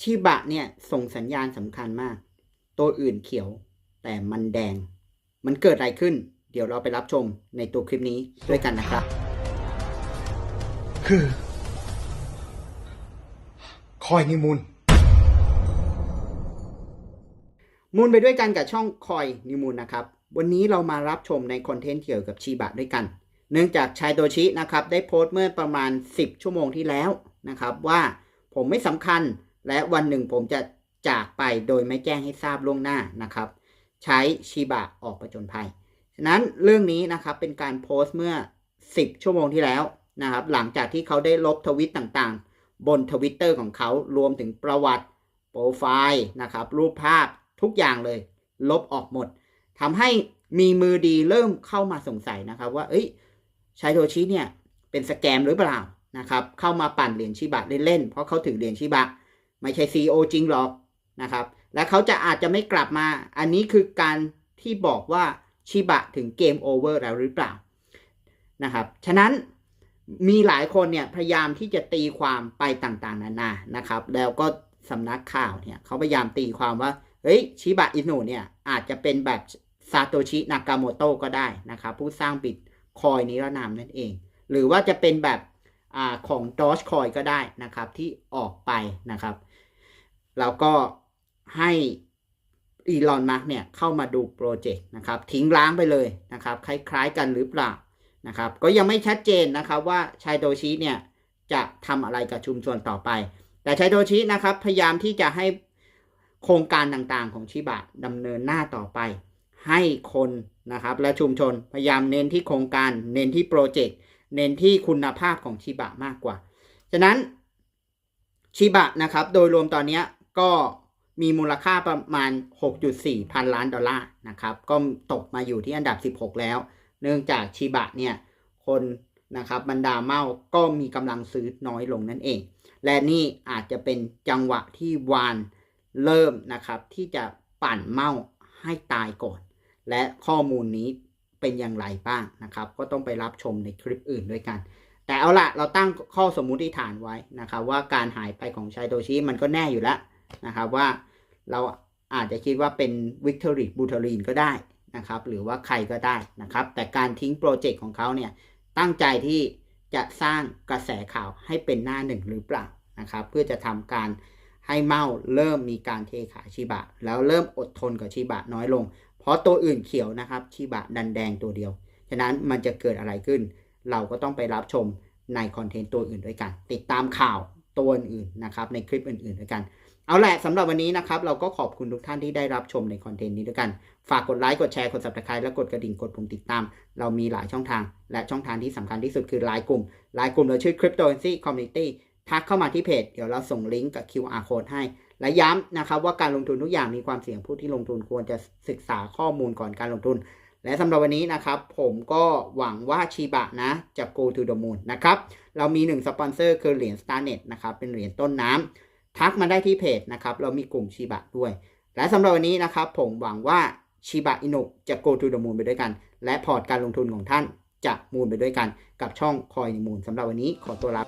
ชิบะเนี่ยส่งสัญญาณสำคัญมาก ตัวอื่นเขียว แต่มันแดง มันเกิดอะไรขึ้น เดี๋ยวเราไปรับชมในตัวคลิปนี้ด้วยกันนะครับ คือ คอยนิมูลมูลไปด้วยกันกับช่องคอยนิมูลนะครับ วันนี้เรามารับชมในคอนเทนต์เกี่ยวกับชีบะด้วยกัน เนื่องจากชายโตชินะครับ ได้โพสต์เมื่อประมาณ 10 ชั่วโมงที่แล้วนะครับ ว่าผมไม่สำคัญ และวันหนึ่งผมจะจากไปโดยไม่แจ้งให้ทราบล่วงหน้านะครับ ใช้ชีบะออกประจนภัย ฉะนั้นเรื่องนี้นะครับเป็นการโพสต์เมื่อ 10 ชั่วโมงที่แล้วนะครับ หลังจากที่เขาได้ลบทวิตต่างๆ บนทวิตเตอร์ของเขารวมถึงประวัติโปรไฟล์นะครับ รูปภาพทุกอย่างเลย ลบออกหมดทำให้มีมือดีเริ่มเข้ามาสงสัยนะครับว่า เอ้ยชายโทชิเนี่ยเป็นสแกมหรือเปล่านะครับ เข้ามาปั่นเหรียญชิบะเล่นๆเพราะเขาถือเหรียญชิบะ ไม่ใช่ซีอจริงหรอกนะครับ และเขาจะอาจจะไม่กลับมา อันนี้คือการที่บอกว่าชิบะถึงเกมโอเวอร์แล้วหรือเปล่านะครับ ฉะนั้นมีหลายคนเนี่ยพยายามที่จะตีความไปต่างๆ นานานะครับ แล้วก็สำนักข่าวเนี่ยเขาพยายามตีความว่า เฮ้ยชิบะอินุเนี่ยอาจจะเป็นแบบซาโตชินากาโมโตะก็ได้นะครับ ผู้สร้างบิตคอยนิรนามนั่นเอง หรือว่าจะเป็นแบบอของดอชคอยก็ได้นะครับที่ออกไปนะครับ แล้วก็ให้อีลอนมาร์กเนี่ยเข้ามาดูโปรเจกต์นะครับ ทิ้งร้างไปเลยนะครับ คล้ายๆกันหรือเปล่านะครับ ก็ยังไม่ชัดเจนนะครับว่าชายโตชิเนี่ยจะทำอะไรกับชุมชนต่อไป แต่ชายโตชินะครับ พยายามที่จะให้โครงการต่างๆของชิบะดำเนินหน้าต่อไป ให้คนนะครับ และชุมชนพยายามเน้นที่โครงการ เน้นที่โปรเจกต์เน้นที่คุณภาพของชิบะมากกว่า ฉะนั้นชิบะนะครับ โดยรวมตอนนี้ ก็มีมูลค่าประมาณ 6.4 พันล้านดอลลาร์นะครับ ก็ตกมาอยู่ที่อันดับ 16 แล้ว เนื่องจากชิบะเนี่ย คนนะครับบรรดาเมาก็มีกำลังซื้อน้อยลงนั่นเอง และนี่อาจจะเป็นจังหวะที่วานเริ่มนะครับที่จะปั่นเมาให้ตายก่อน และข้อมูลนี้เป็นอย่างไรบ้างนะครับ ก็ต้องไปรับชมในคลิปอื่นด้วยกัน แต่เอาละเราตั้งข้อสมมุติฐานไว้นะครับว่าการหายไปของชายโตชิมันก็แน่อยู่แล้ว นะครับว่าเราอาจจะคิดว่าเป็นวิกตอรีบูทารีนก็ได้นะครับหรือว่าใครก็ได้นะครับ แต่การทิ้งโปรเจกต์ของเขาเนี่ยตั้งใจที่จะสร้างกระแสข่าวให้เป็นหน้าหนึ่งหรือเปล่านะครับ เพื่อจะทำการให้เมาเริ่มมีการเทขายชิบะ แล้วเริ่มอดทนกับชิบะน้อยลง เพราะตัวอื่นเขียวนะครับชิบะดันแดงตัวเดียว ฉะนั้นมันจะเกิดอะไรขึ้น เราก็ต้องไปรับชมในคอนเทนต์ตัวอื่นด้วยกัน ติดตามข่าวตัวอื่นนะครับในคลิปอื่นๆด้วยกัน เอาแหละสำหรับวันนี้นะครับ เราก็ขอบคุณทุกท่านที่ได้รับชมในคอนเทนต์นี้ด้วยกัน ฝากกดไลค์กดแชร์กด subscribe และกดกระดิ่งกดปุ่มติดตาม เรามีหลายช่องทาง และช่องทางที่สำคัญที่สุดคือไลน์กลุ่มไลน์กลุ่มเราชื่อ Cryptocurrency Community ทักเข้ามาที่เพจ เดี๋ยวเราส่งลิงก์กับ QR code ให้ และย้ำนะครับว่าการลงทุนทุกอย่างมีความเสี่ยงผู้ที่ลงทุนควรจะศึกษาข้อมูลก่อนการลงทุน และสำหรับวันนี้นะครับ ผมก็หวังว่าชีบะนะจะ go to the moon นะครับ เรามีหนึ่งสปอนเซอร์คือเหรียญ Starnet นะครับ เป็นเหรียญต้นน้ำ ทักมาได้ที่เพจนะครับ เรามีกลุ่มชีบะด้วย และสำหรับวันนี้นะครับ ผมหวังว่าชีบะอินุจะ go to the moon ไปด้วยกัน และพอร์ตการลงทุนของท่านจะมูลไปด้วยกัน กับช่องคอยมูลสำหรับวันนี้ขอตัวลา